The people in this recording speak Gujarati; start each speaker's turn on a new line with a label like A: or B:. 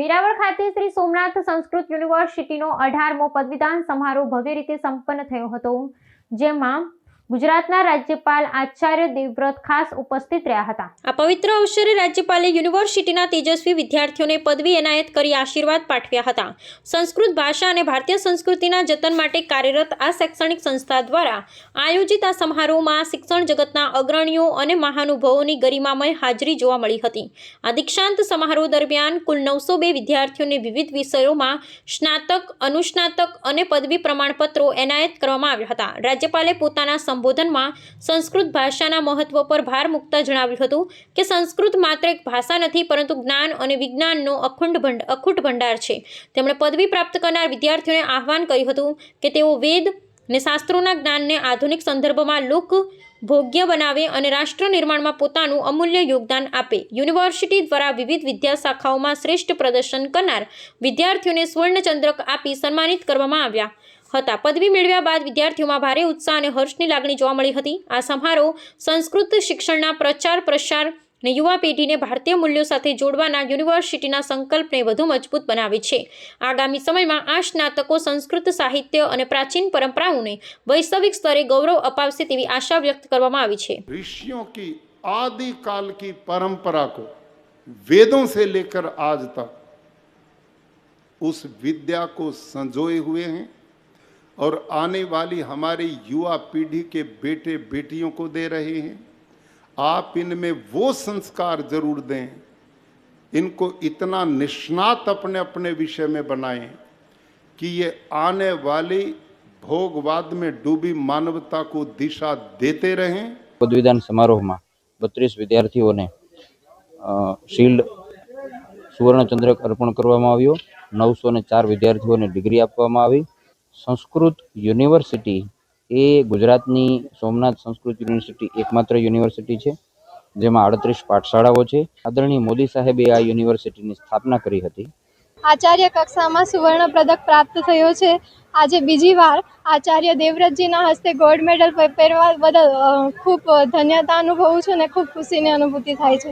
A: વેરાવળ ખાતે શ્રી સોમનાથ સંસ્કૃત યુનિવર્સિટીનો અઢારમો પદવીદાન સમારોહ ભવ્ય રીતે સંપન્ન થયો હતો. જેમાં ગુજરાતના રાજ્યપાલ આચાર્ય દેવવ્રત ખાસ ઉપસ્થિત રહ્યા હતા. આ પવિત્ર અવસરે રાજ્યપાલે યુનિવર્સિટીના તેજસ્વી વિદ્યાર્થીઓને પદવી એનાયત કરી આશીર્વાદ પાઠવ્યા હતા. સંસ્કૃત ભાષા અને ભારતીય સંસ્કૃતિના જતન માટે કાર્યરત આ શૈક્ષણિક સંસ્થા દ્વારા આયોજિત આ સમારોહમાં શિક્ષણ જગતના અગ્રણીઓ અને મહાનુભાવોની ગરિમામય હાજરી જોવા મળી હતી. આ દીક્ષાંત સમારોહ દરમિયાન કુલ નવસો બે વિદ્યાર્થીઓને વિવિધ વિષયોમાં સ્નાતક, અનુસ્નાતક અને પદવી પ્રમાણપત્રો એનાયત કરવામાં આવ્યા હતા. રાજ્યપાલે પોતાના સંબોધનમાં સંસ્કૃત ભાષાના મહત્વ પર ભાર મૂકતા જણાવ્યું હતું કે સંસ્કૃત માત્ર એક ભાષા નથી, પરંતુ જ્ઞાન અને વિજ્ઞાનનો અખંડ ભંડ, અખૂટ ભંડાર છે. તેમણે પદવી પ્રાપ્ત કરનાર વિદ્યાર્થીઓને આહ્વાન કર્યું હતું કે તેઓ વેદ ને શાસ્ત્રોના જ્ઞાનને આધુનિક સંદર્ભમાં લોક ભોગ્ય બનાવે અને રાષ્ટ્ર નિર્માણમાં પોતાનું અમૂલ્ય યોગદાન આપે. યુનિવર્સિટી દ્વારા વિવિધ વિદ્યાશાખાઓમાં શ્રેષ્ઠ પ્રદર્શન કરનાર વિદ્યાર્થીઓને સુવર્ણચંદ્રક આપી સન્માનિત કરવામાં આવ્યા. હતા પદવી મેળવ્યા બાદ વિદ્યાર્થીઓમાં ભારે ઉત્સાહ અને હર્ષની લાગણી જોવા મળી હતી આ સમારોહ સંસ્કૃત શિક્ષણના પ્રચાર પ્રસાર અને યુવા પેઢીને ભારતીય મૂલ્યો સાથે જોડવાના યુનિવર્સિટીના સંકલ્પને વધુ મજબૂત બનાવે છે આગામી સમયમાં આ સ્નાતકો સંસ્કૃત સાહિત્ય અને પ્રાચીન પરંપરાઓને વૈશ્વિક સ્તરે ગૌરવ અપાવશે તેવી આશા વ્યક્ત કરવામાં આવી છે
B: ऋषियों की आदिकाल की परंपरा को वेदों से लेकर आज तक उस विद्या को संजोए हुए हैं और आने वाली हमारी युवा पीढ़ी के बेटे बेटियों को दे रहे हैं आप इनमें वो संस्कार जरूर दें इनको इतना निष्णात अपने अपने विषय में बनाएं कि ये आने वाली भोगवाद में डूबी मानवता को दिशा देते रहें
C: પદવીદાન સમારોહમાં બત્રીસ વિદ્યાર્થીઓને અ, શિલ્ડ સુવર્ણચંદ્રક અર્પણ કરવામાં આવ્યો નવસો ને ચાર વિદ્યાર્થીઓને ડિગ્રી આપવામાં આવી સંસ્કૃત યુનિવર્સિટી એ ગુજરાતની સોમનાથ સંસ્કૃત યુનિવર્સિટી એકમાત્ર યુનિવર્સિટી છે, જેમાં આડત્રીસ પાઠશાળાઓ છે. આદરણીય મોદી સાહેબે આ યુનિવર્સિટીની સ્થાપના કરી હતી.
D: આચાર્ય કક્ષામાં સુવર્ણ પદક પ્રાપ્ત થયો છે. આજે બીજી વાર આચાર્ય દેવવ્રતજીના હસ્તે ગોલ્ડ મેડલ પહેરવા બદલ ખૂબ ધન્યતા અનુભવું છું અને ખૂબ ખુશીની અનુભૂતિ થાય છે.